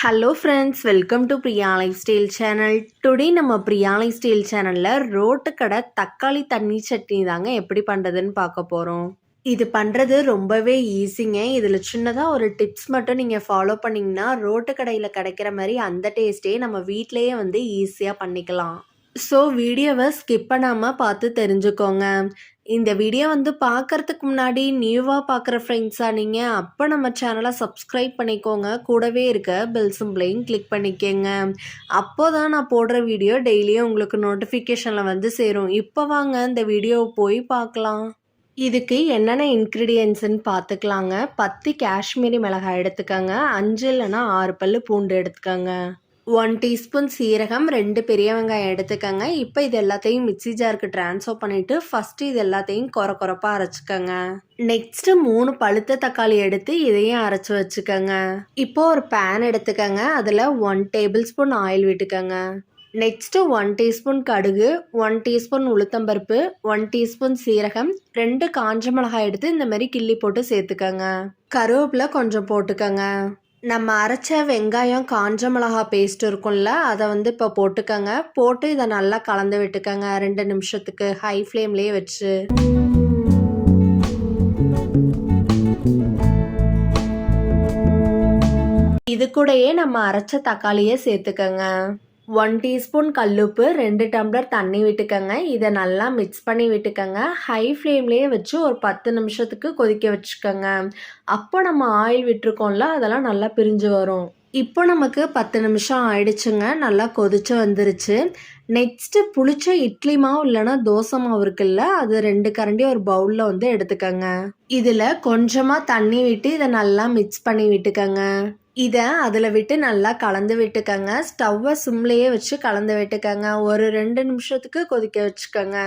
Hello friends welcome to Priya life style channel today நம்ம Priya life style சேனலில் road கடை தக்காளி தண்ணி சட்னி தாங்க எப்படி பண்ணுறதுன்னு பார்க்க போகிறோம் இது பண்ணுறது ரொம்பவே ஈஸிங்க இதில் சின்னதாக ஒரு டிப்ஸ் மட்டும் நீங்கள் ஃபாலோ பண்ணிங்கன்னா ரோட்டு கடையில் கிடைக்கிற மாதிரி அந்த டேஸ்ட்டே நம்ம வீட்டிலையே வந்து ஈஸியாக பண்ணிக்கலாம். ஸோ வீடியோவை ஸ்கிப் பண்ணாமல் பார்த்து தெரிஞ்சுக்கோங்க. இந்த வீடியோ வந்து பார்க்கறதுக்கு முன்னாடி நியூவாக பார்க்குற ஃப்ரெண்ட்ஸாக நீங்கள் அப்போ நம்ம சேனலை சப்ஸ்கிரைப் பண்ணிக்கோங்க. கூடவே இருக்க பெல் சிம்பிளையும் கிளிக் பண்ணிக்கோங்க. அப்போ தான் நான் போடுற வீடியோ டெய்லியும் உங்களுக்கு நோட்டிஃபிகேஷனில் வந்து சேரும். இப்போ வாங்க இந்த வீடியோவை போய் பார்க்கலாம். இதுக்கு என்னென்ன இன்க்ரீடியன்ஸ்னு பார்த்துக்கலாங்க. பத்து காஷ்மீரி மிளகாய் எடுத்துக்கோங்க. அஞ்சு இல்லைன்னா ஆறு பல்லு பூண்டு எடுத்துக்கோங்க. ஒன் டீஸ்பூன் சீரகம் ரெண்டு பெரிய வெங்காயம் எடுத்துக்கோங்க. இப்போ இது எல்லாத்தையும் மிக்சி ஜாருக்கு ட்ரான்ஸ்ஃபர் பண்ணிவிட்டு ஃபஸ்ட்டு இது எல்லாத்தையும் குற குறப்பாக அரைச்சிக்கோங்க. நெக்ஸ்ட்டு மூணு பழுத்த தக்காளி எடுத்து இதையும் அரைச்சி வச்சுக்கோங்க. இப்போ ஒரு பேன் எடுத்துக்கோங்க. அதில் ஒன் டேபிள் ஸ்பூன் ஆயில் விட்டுக்கோங்க. நெக்ஸ்ட்டு ஒன் டீஸ்பூன் கடுகு ஒன் டீஸ்பூன் உளுத்தம்பருப்பு ஒன் டீஸ்பூன் சீரகம் ரெண்டு காஞ்ச மிளகாய் எடுத்து இந்த மாதிரி கிள்ளி போட்டு சேர்த்துக்கோங்க. கருவேப்பில கொஞ்சம் போட்டுக்கோங்க. நம்ம அரைச்ச வெங்காயம் காஞ்ச மிளகா பேஸ்ட் இருக்கும்ல அதை வந்து இப்போ போட்டுக்கோங்க. போட்டு இதை நல்லா கலந்து விட்டுக்கோங்க. ரெண்டு நிமிஷத்துக்கு ஹை ஃப்ளேம்லேயே வச்சு. இது கூடயே நம்ம அரைச்ச தக்காளியை சேர்த்துக்கோங்க. ஒன் டீஸ்பூன் கல்லுப்பு ரெண்டு டம்ளர் தண்ணி விட்டுக்கோங்க. இதை நல்லா மிக்ஸ் பண்ணி விட்டுக்கோங்க. ஹை ஃப்ளேம்லேயே வச்சு ஒரு பத்து நிமிஷத்துக்கு கொதிக்க வச்சுக்கோங்க. அப்போ நம்ம ஆயில் விட்டுருக்கோம்ல அதெல்லாம் நல்லா பிரிஞ்சு வரும். இப்போ நமக்கு பத்து நிமிஷம் ஆயிடுச்சுங்க. நல்லா கொதிச்சு வந்துருச்சு. நெக்ஸ்ட்டு புளிச்ச இட்லி மாவு இல்லைன்னா தோசை மாவு இருக்குல்ல அது ரெண்டு கரண்டி ஒரு பவுலில் வந்து எடுத்துக்கோங்க. இதில் கொஞ்சமாக தண்ணி விட்டு இதை நல்லா மிக்ஸ் பண்ணி விட்டுக்கோங்க. இதை அதில் விட்டு நல்லா கலந்து விட்டுக்கோங்க. ஸ்டவ்வை சிம்லேயே வச்சு கலந்து விட்டுக்கோங்க. ஒரு ரெண்டு நிமிஷத்துக்கு கொதிக்க வச்சுக்கோங்க.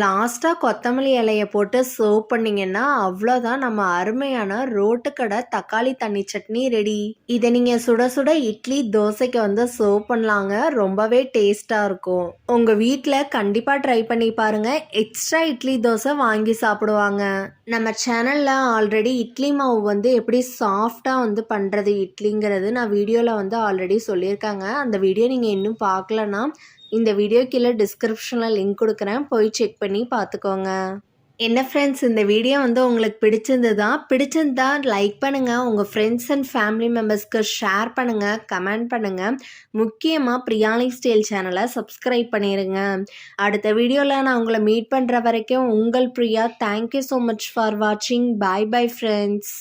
லாஸ்ட்டாக கொத்தமல்லி இலையை போட்டு சர்வ் பண்ணிங்கன்னா அவ்வளோதான் நம்ம அருமையான ரோட்டுக்கடை தக்காளி தண்ணி சட்னி ரெடி இதை நீங்கள் சுட சுட இட்லி தோசைக்கு வந்து சர்வ் பண்ணலாங்க. ரொம்பவே டேஸ்ட்டாக இருக்கும். உங்கள் வீட்டில் கண்டிப்பாக ட்ரை பண்ணி பாருங்கள் எக்ஸ்ட்ரா இட்லி தோசை வாங்கி சாப்பிடுவாங்க. நம்ம சேனலில் ஆல்ரெடி இட்லி மாவு வந்து எப்படி சாஃப்டாக வந்து பண்ணுறது இட்லிங்கிறது நான் வீடியோவில் வந்து ஆல்ரெடி சொல்லியிருக்காங்க. அந்த வீடியோ நீங்கள் இன்னும் பார்க்கலன்னா இந்த வீடியோ கீழே டிஸ்கிரிப்ஷனில் லிங்க் கொடுக்குறேன். போய் செக் பண்ணி பார்த்துக்கோங்க. என்ன ஃப்ரெண்ட்ஸ் இந்த வீடியோ வந்து உங்களுக்கு பிடிச்சிருந்ததா? பிடிச்சிருந்தா லைக் பண்ணுங்கள் உங்கள் ஃப்ரெண்ட்ஸ் அண்ட் ஃபேமிலி மெம்பர்ஸ்க்கு ஷேர் பண்ணுங்கள் கமெண்ட் பண்ணுங்கள் முக்கியமாக பிரியாணி ஸ்டைல் சேனலை சப்ஸ்கிரைப் பண்ணிடுங்க அடுத்த வீடியோவில் நான் உங்களை மீட் பண்ணுற வரைக்கும் உங்கள் Priya. Thank you so much for வாட்சிங் பாய் பாய் ஃப்ரெண்ட்ஸ்